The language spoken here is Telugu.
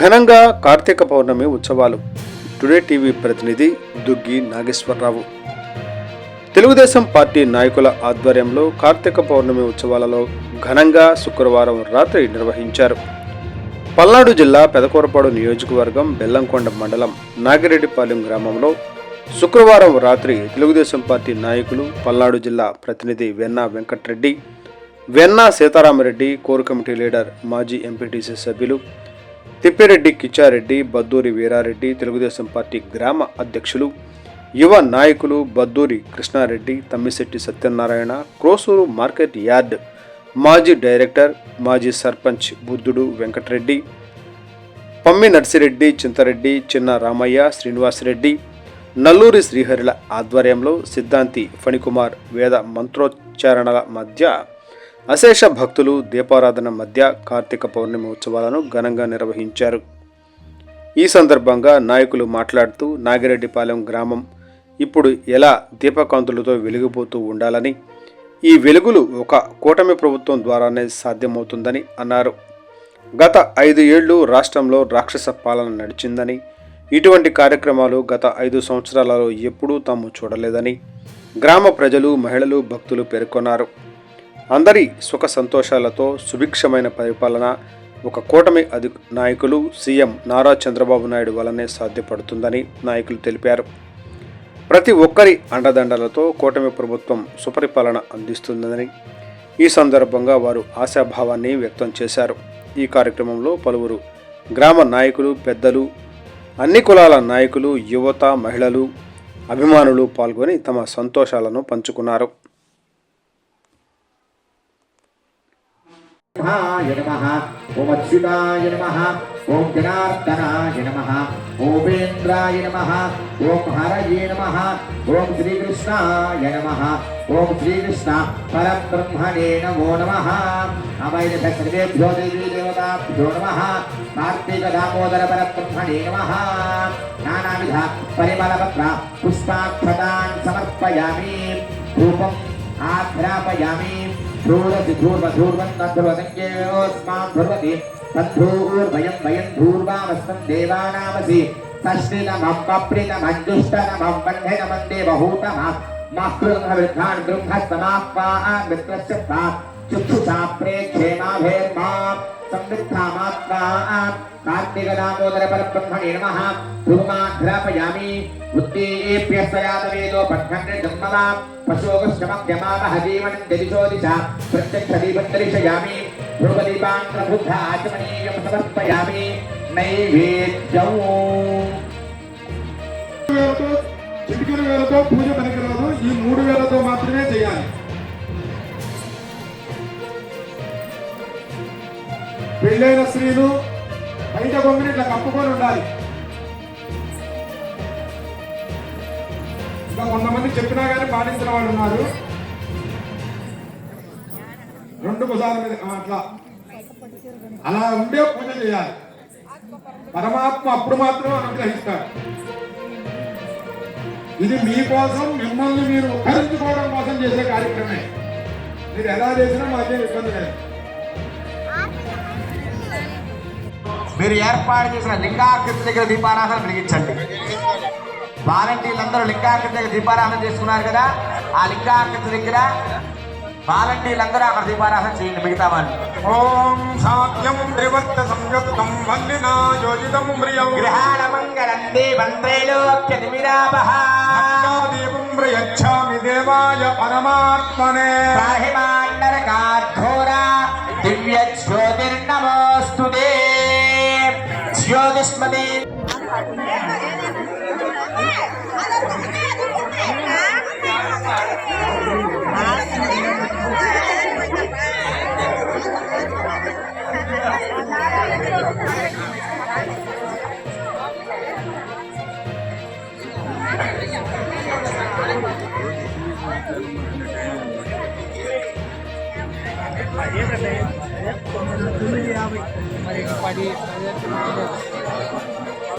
ఘనంగా కార్తీక పౌర్ణమి ఉత్సవాలు. టుడే టీవీ ప్రతినిధి దుగ్గి నాగేశ్వరరావు. తెలుగుదేశం పార్టీ నాయకుల ఆధ్వర్యంలో కార్తీక పౌర్ణమి ఉత్సవాలలో ఘనంగా శుక్రవారం రాత్రి నిర్వహించారు. పల్నాడు జిల్లా పెదకూరపాడు నియోజకవర్గం బెల్లంకొండ మండలం నాగిరెడ్డిపాలెం గ్రామంలో శుక్రవారం రాత్రి తెలుగుదేశం పార్టీ నాయకులు పల్నాడు జిల్లా ప్రతినిధి Venna Venkat Reddy Venna Seetharama Reddy core committee leader మాజీ ఎంపీటీసీ సభ్యులు తిప్పిరెడ్డి కిచ్చారెడ్డి బద్దూరి వీరారెడ్డి తెలుగుదేశం పార్టీ గ్రామ అధ్యక్షులు యువ నాయకులు బద్దూరి కృష్ణారెడ్డి తమ్మిశెట్టి సత్యనారాయణ క్రోసూరు మార్కెట్ యార్డ్ మాజీ డైరెక్టర్ మాజీ సర్పంచ్ బుద్ధుడు వెంకటరెడ్డి పమ్మి నర్సిరెడ్డి చింతరెడ్డి చిన్న రామయ్య శ్రీనివాసరెడ్డి నల్లూరి శ్రీహరిల ఆధ్వర్యంలో సిద్ధాంతి ఫణికుమార్ వేద మంత్రోచ్చారణల మధ్య అశేష భక్తులు దీపారాధన మధ్య కార్తీక పౌర్ణమి ఉత్సవాలను ఘనంగా నిర్వహించారు. ఈ సందర్భంగా నాయకులు మాట్లాడుతూ నాగిరెడ్డిపాలెం గ్రామం ఇప్పుడు ఎలా దీపకాంతులతో వెలిగిపోతూ ఉండాలని ఈ వెలుగులు ఒక కూటమి ప్రభుత్వం ద్వారానే సాధ్యమవుతుందని అన్నారు. గత ఐదు ఏళ్ళు రాష్ట్రంలో రాక్షస పాలన నడిచిందని ఇటువంటి కార్యక్రమాలు గత ఐదు సంవత్సరాలలో ఎప్పుడూ తాము చూడలేదని గ్రామ ప్రజలు మహిళలు భక్తులు పేర్కొన్నారు. అందరి సుఖ సంతోషాలతో సుభిక్షమైన పరిపాలన ఒక కూటమి అధి నాయకులు సీఎం నారా చంద్రబాబు నాయుడు వలనే సాధ్యపడుతుందని నాయకులు తెలిపారు. ప్రతి ఒక్కరి అండదండలతో కూటమి ప్రభుత్వం సుపరిపాలన అందిస్తుందని ఈ సందర్భంగా వారు ఆశాభావాన్ని వ్యక్తం చేశారు. ఈ కార్యక్రమంలో పలువురు గ్రామ నాయకులు పెద్దలు అన్ని కులాల నాయకులు యువత మహిళలు అభిమానులు పాల్గొని తమ సంతోషాలను పంచుకున్నారు. य नमः ॐ अच्युताय नमः ॐ जनार्दनाय नमः ओमेन्द्राय नमः ॐ हरये नमः ॐ श्रीकृष्णाय नमः ॐ श्रीकृष्ण परब्रह्मणे नमो नमः अवैध सर्वेभ्यो देवी देवताभ्यो नमः कार्तिक दामोदर परब्रह्मणे नमः नानाविध परिमलपत्र पुष्पाक्षतान् समर्पयामि धूपम् आघ्रापयामि क्रूरति क्रूर्व धूर्वं तद्भुवसंज्ञेयोऽस्मान् भवति तद्धूर्भयं भयं धूर्वामस्तं देवानामसि तश्निनमं पप्रिनमञ्जुष्टनमं वह्निनमन्दे बहूतमः मातृगृहवृद्धान् गृह्णस्तमाह्वा मित्रस्य सा चक्षुषा प्रेक्षेमाभेर्मा संवृद्धा संवित्थामात्मा कार्तिकदामोदर परब्रह्मणे नमः ध्रुवमाघ्रापयामि उत्तीप्यस्तयातवेदो पठ्यन्ते जन्मदा पशोगश्रमभ्यमामः जीवनं दिशो दिशा प्रत्यक्षदीपं दर्शयामि ध्रुवदीपान् प्रबुद्ध आचमनीयं समर्पयामि नैवेद्यम् వేలతో చిటికెన వేలతో పూజ పనికిరాదు ఈ మూడు వేలతో మాత్రమే చేయాలి పెళ్ళైన స్త్రీలు బయట బొమ్మని ఇట్లా కప్పుకొని ఉండాలి. ఇంకా కొంతమంది చెప్పినా కానీ పాటించిన వాళ్ళు ఉన్నారు. రెండు భుజాల మీద అట్లా. అలా ఉండే పూజ చేయాలి. పరమాత్మ అప్పుడు మాత్రం అనుగ్రహిస్తాడు ఇది మీకోసం మిమ్మల్ని మీరు ఉద్ధరించుకోవడం కోసం చేసే కార్యక్రమే. మీరు ఎలా చేసినా మాకేం ఇబ్బంది లేదు. మీరు ఏర్పాటు చేసిన లింగాకృతి దగ్గర దీపారాధన వెలిగించండి. వాలంటీర్లందరూ లింగాకృతి దగ్గర దీపారాధన చేసుకున్నారు కదా? ఆ లింగాకృతి దగ్గర వాలంటీర్లందరూ అక్కడ దీపారాధన చేయండి మిగతా వాళ్ళు. ఓం సాధ్యం త్రివర్త సంయుక్తం వల్లినా యోజితం ప్రియం. గ్రహాణ మంగళం దేవం దీపం ప్రయచ్చామి దేవాయ పరమాత్మనే. పాహిమాండరకాఘోరా దివ్య పది పది